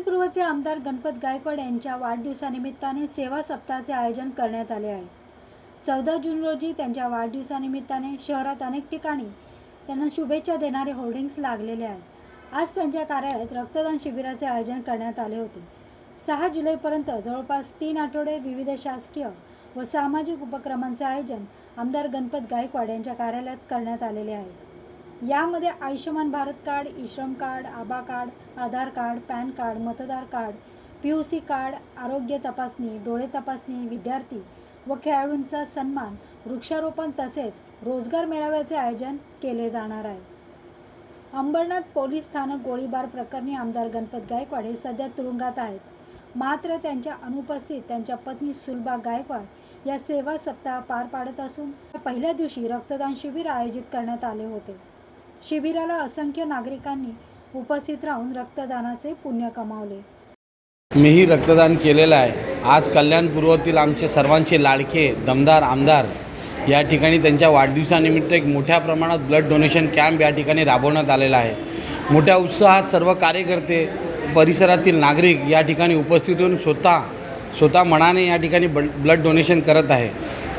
शहराचे आमदार गणपत गायकवाड यांच्या वाढदिवसानिमित्ताने सेवा सप्ताहाचे आयोजन करण्यात आले आहे. चौदा जून रोजी त्यांच्या वाढदिवसानिमित्ताने शहरात अनेक ठिकाणी त्यांना शुभेच्छा देणारे होर्डिंग्स लागलेले आहेत. आज त्यांच्या कार्यालयात रक्तदान शिबिराचे आयोजन करण्यात आले होते. सहा जुलैपर्यंत जवळपास तीन आठवडे विविध शासकीय व सामाजिक उपक्रमांचे आयोजन आमदार गणपत गायकवाड यांच्या कार्यालयात करण्यात आलेले आहे. यामध्ये आयुष्यमान भारत कार्ड ई श्रम card ABHA card Aadhaar card PAN card मतदार card P U C card आरोग्य तपासणी डोळे तपासणी विद्यार्थी व खेळाडूंचा सन्मान वृक्षारोपण तसेच रोजगार मेळाव्याचे आयोजन केले जाणार आहे. अंबरनाथ पोलीस स्थानक गोळीबार प्रकरणी आमदार गणपत गायकवाड हे सध्या तुरुंगात आहेत. मात्र त्यांच्या अनुपस्थित त्यांच्या पत्नी सुलभा गायकवाड या सेवा सप्ताह पार पाडत असून पहिल्या दिवशी रक्तदान शिबिर आयोजित करण्यात आले होते. शिबिराला असंख्य नागरिकांनी उपस्थित राहून रक्तदानाचे पुण्य कमावले. मीही रक्तदान केलेलं आहे. आज कल्याणपूर्वतील आमचे सर्वांचे लाडके दमदार आमदार या ठिकाणी त्यांच्या वाढदिवसानिमित्त एक मोठ्या प्रमाणात ब्लड डोनेशन कॅम्प या ठिकाणी राबवण्यात आलेला आहे. मोठ्या उत्साहात सर्व कार्यकर्ते परिसरातील नागरिक या ठिकाणी उपस्थित होऊन स्वतः स्वतः मनाने या ठिकाणी ब्ल ब्लड डोनेशन करत आहे.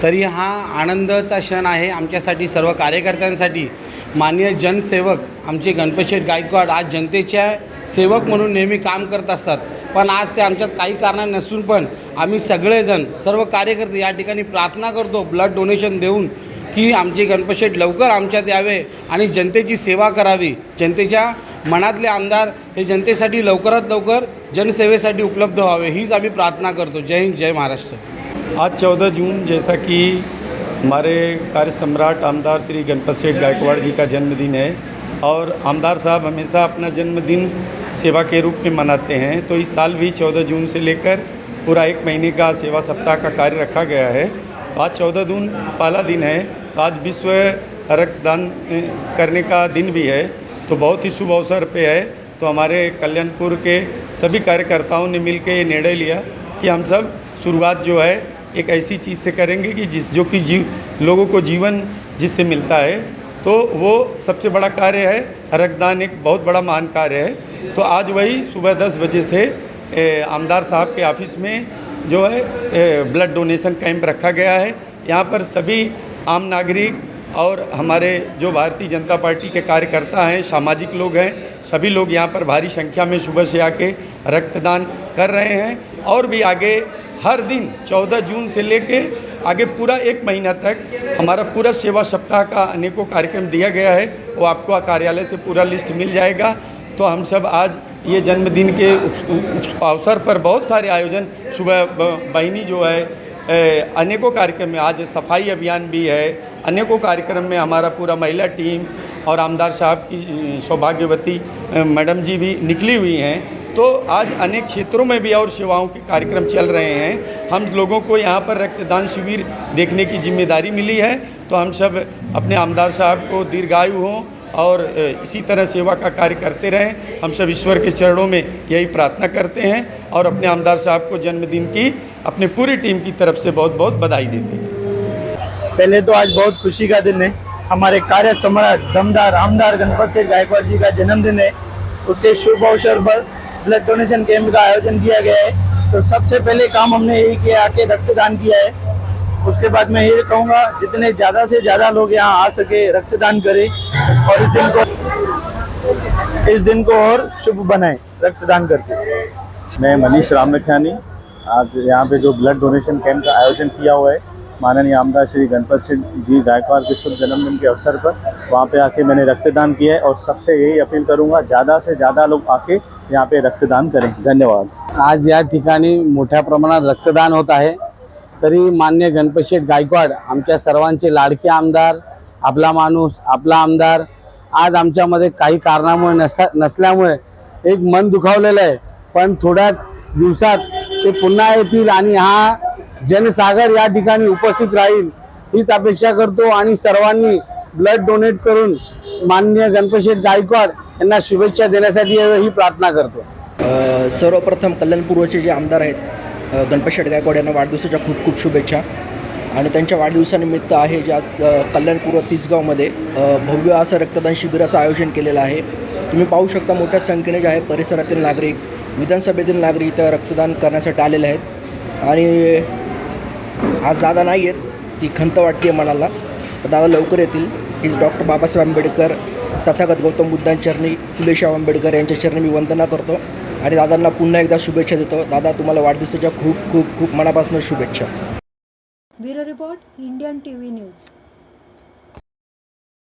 तरी हा आनंदाचा क्षण आहे आमच्यासाठी सर्व कार्यकर्त्यांसाठी. माननीय जनसेवक आमचे गणपतशेठ गायकवाड आज जनतेच्या सेवक म्हणून नेहमी काम करत असतात. पण आज ते आमच्यात काही कारण नसून पण आम्ही सगळेजण सर्व कार्यकर्ते या ठिकाणी प्रार्थना करतो ब्लड डोनेशन देऊन की आमचे गणपतशेठ लवकर आमच्यात यावे आणि जनतेची सेवा करावी. जनतेच्या मनातले आमदार हे जनतेसाठी लवकरात लवकर जनसेवेसाठी उपलब्ध व्हावे हीच आम्ही प्रार्थना करतो. जय हिंद जय महाराष्ट्र. आज चौदा जून जैसा की हमारे कार्य सम्राट आमदार श्री गणपत सेठ गायकवाड़ जी का जन्मदिन है और आमदार साहब हमेशा अपना जन्मदिन सेवा के रूप में मनाते हैं। तो इस साल भी चौदह जून से लेकर पूरा एक महीने का सेवा सप्ताह का कार्य रखा गया है। आज चौदह जून पहला दिन है। आज विश्व रक्तदान करने का दिन भी है। तो बहुत ही शुभ अवसर पे है। तो हमारे कल्याणपुर के सभी कार्यकर्ताओं ने मिलकर ये निर्णय लिया कि हम सब शुरुआत जो है एक ऐसी चीज़ से करेंगे कि जिस, जो कि जीव, लोगों को जीवन जिससे मिलता है तो वो सबसे बड़ा कार्य है, रक्तदान एक बहुत बड़ा महान कार्य है। तो आज वही सुबह दस बजे से आमदार साहब के ऑफ़िस में जो है ब्लड डोनेशन कैंप रखा गया है। यहाँ पर सभी आम नागरिक और हमारे जो भारतीय जनता पार्टी के कार्यकर्ता हैं, सामाजिक लोग हैं, सभी लोग यहाँ पर भारी संख्या में सुबह से आके रक्तदान कर रहे हैं और भी आगे हर दिन 14 जून से लेके आगे पूरा एक महीना तक हमारा पूरा सेवा सप्ताह का अनेकों कार्यक्रम दिया गया है। वो आपको कार्यालय से पूरा लिस्ट मिल जाएगा। तो हम सब आज ये जन्मदिन के अवसर पर बहुत सारे आयोजन, सुबह बहिनी जो है अनेकों कार्यक्रम में आज सफ़ाई अभियान भी है। अनेकों कार्यक्रम में हमारा पूरा महिला टीम और आमदार साहब की सौभाग्यवती मैडम जी भी निकली हुई हैं। तो आज अनेक क्षेत्रों में भी और सेवाओं के कार्यक्रम चल रहे हैं। हम लोगों को यहाँ पर रक्तदान शिविर देखने की ज़िम्मेदारी मिली है। तो हम सब अपने आमदार साहब को दीर्घायु हों और इसी तरह सेवा का कार्य करते रहें। हम सब ईश्वर के चरणों में यही प्रार्थना करते हैं और अपने आमदार साहब को जन्मदिन की, अपने पूरी टीम की तरफ़ से बहुत बहुत बधाई देते हैं। पहले तो आज बहुत खुशी का दिन है। हमारे कार्य सम्राट दमदार आमदार गणपत सिंह गायकवाड़ जी का जन्मदिन है। उसके शुभ अवसर पर ब्लड डोनेशन कैंप का आयोजन किया गया है। तो सबसे पहले काम हमने यही किया, आके रक्तदान किया है। उसके बाद मैं ये कहूँगा, जितने ज़्यादा से ज़्यादा लोग यहाँ आ सके, रक्तदान करें और इस दिन को इस दिन को और शुभ बनाए, रक्तदान करके। मैं मनीष रामलखियानी, आज यहाँ पे जो ब्लड डोनेशन कैंप का आयोजन किया हुआ है माननीय आमदार श्री गणपत सिंह जी गायकवाड़ के शुभ जन्मदिन के अवसर पर वहाँ पे आके मैंने रक्तदान किया है और सबसे यही अपील करूँगा, ज़्यादा से ज़्यादा लोग आके यहाँ पे रक्तदान करें। धन्यवाद। आज या ठिकाणी मोठ्या प्रमाणात रक्तदान होत आहे, तरी मान्य गणपतशेठ गायकवाड, आमच्या सर्वांचे लाडके आमदार, आपला माणूस, आपला आमदार, आज आमच्यामध्ये काही कारणामुळे नसा, नसल्यामुळे एक मन दुखावलेलं आहे. पण थोड्या दिवसात ते पुन्हा हा जनसागर या ठिकाणी उपस्थित राहील हीच अपेक्षा करतो आणि सर्वांनी ब्लड डोनेट करून माननीय गणपतशेठ गायकवाड यांना शुभेच्छा देण्यासाठी ही प्रार्थना करतो. सर्वप्रथम कल्याणपूर्वचे जे आमदार आहेत गणपतशेठ गायकवाड यांना वाढदिवसाच्या खूप खूप शुभेच्छा. आणि त्यांच्या वाढदिवसानिमित्त आहे ज्या अ, कल्याणपूर्व तिसगावमध्ये भव्य असं रक्तदान शिबिराचं आयोजन केलेलं आहे. तुम्ही पाहू शकता मोठ्या संख्येने जे आहे परिसरातील नागरिक विधानसभेतील नागरिक इथं रक्तदान करण्यासाठी आलेले आहेत. आणि आज दादा नाही आहेत ती खंत वाटते मनाला. दादा लवकर येतील. हीच डॉक्टर बाबासाहेब आंबेडकर तथागत गौतम बुद्धांचरणी फुलेशाह आंबेडकर यांच्या चरणी मी वंदना करतो. आणि दादांना पुन्हा एकदा शुभेच्छा देतो. दादा तुम्हाला वाढदिवसाच्या खूप खूप खूप मनापासून शुभेच्छा. Bureau report Indian T V news.